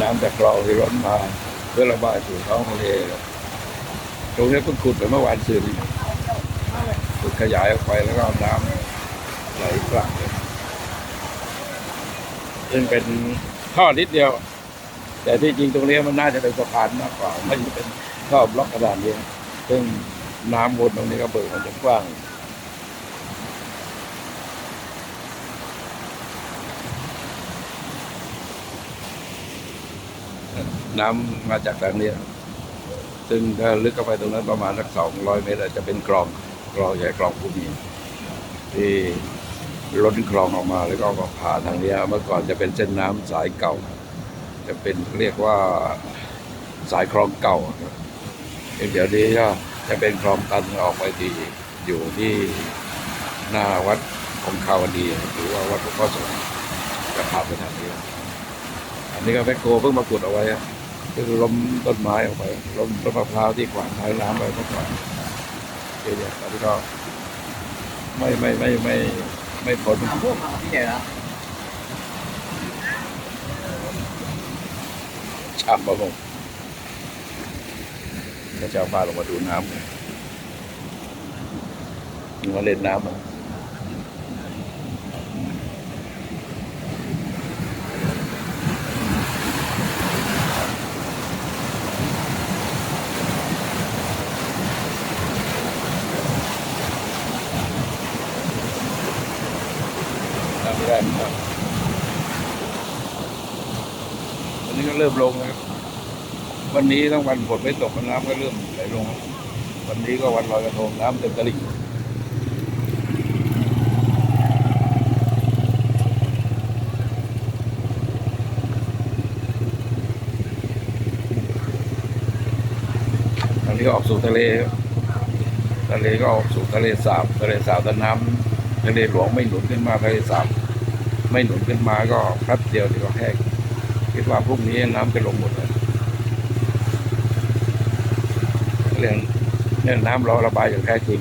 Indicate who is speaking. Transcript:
Speaker 1: น้ำจากคลองที่ล้นมาเพื่อระบายสู่ท้องทะเลตรงนี้เพิ่งขุดไปเมื่อวานซืนขุดขยายออกไปแล้วก็น้ำไหลกลับเลยซึ่งเป็นท่อนิดเดียว แต่ที่จริงตรงนี้มันน่าจะเป็นสะพานมากกว่าไม่ใช่เป็นท่อบล็อกกระดานเดียวซึ่งน้ำวนตรงนี้ก็เบิกมันจะกว้าง น้ำมาจากทางนี้ซึ่งถ้าลึกเข้าไปตรงนั้นประมาณสักสองร้อยเมตรจะเป็นคลองคลองใหญ่คลองภูมีที่ล้นคลองออกมาแล้วก็ผ่านทางนี้เมื่อก่อนจะเป็นเส้นน้ำสายเก่า จะเป็นเรียกว่าสายคลองเก่าเดี๋ยวนี้ก็จะเป็นคลองตันออกไปที่อยู่ที่หน้าวัดองคาวดีหรือว่าวัดหลวงพ่อสจะผ่านไปทางนี้ นนี้ก็แมคโครเพิ่งมาขุดเอาไว้อะคือล้มต้นไม้ออกไปล้มต้นมะพร้าวที่ขวางท้างน้ำไปเมื่อก่อนเดี๋ยวตอนนี้ก็ไม่ไม่ไม่ไม่ไม่พ้น
Speaker 2: พวกที่ไหนนะ
Speaker 1: ชามประมงก็ชาวบ้านลงมาดูน้ำมาเล่นน้ำม่ได้ครับวันนี้ก็เริ่มลงนะครับ วันนี้ทั้งวันฝนไม่ตกน้ำก็เริ่มไหลลง วันนี้ก็วันลอยกระทงน้ำเต็มตลิ่งอันนี้ก็ออกสู่ทะเลทะเลก็ออกสู่ทะเลสาบทะเลสาบแต่น้ำทะเลหลวงไม่หนุนขึ้นมาทะเลสาบ ไม่หนุนขึ้นมาก็แป๊บเดียวเดี๋ยวแห้งคิดว่าพรุ่งนี้น้ำจะลงหมดเลยเรื่องเรื่องน้ำรอระบายอย่างแท้จริง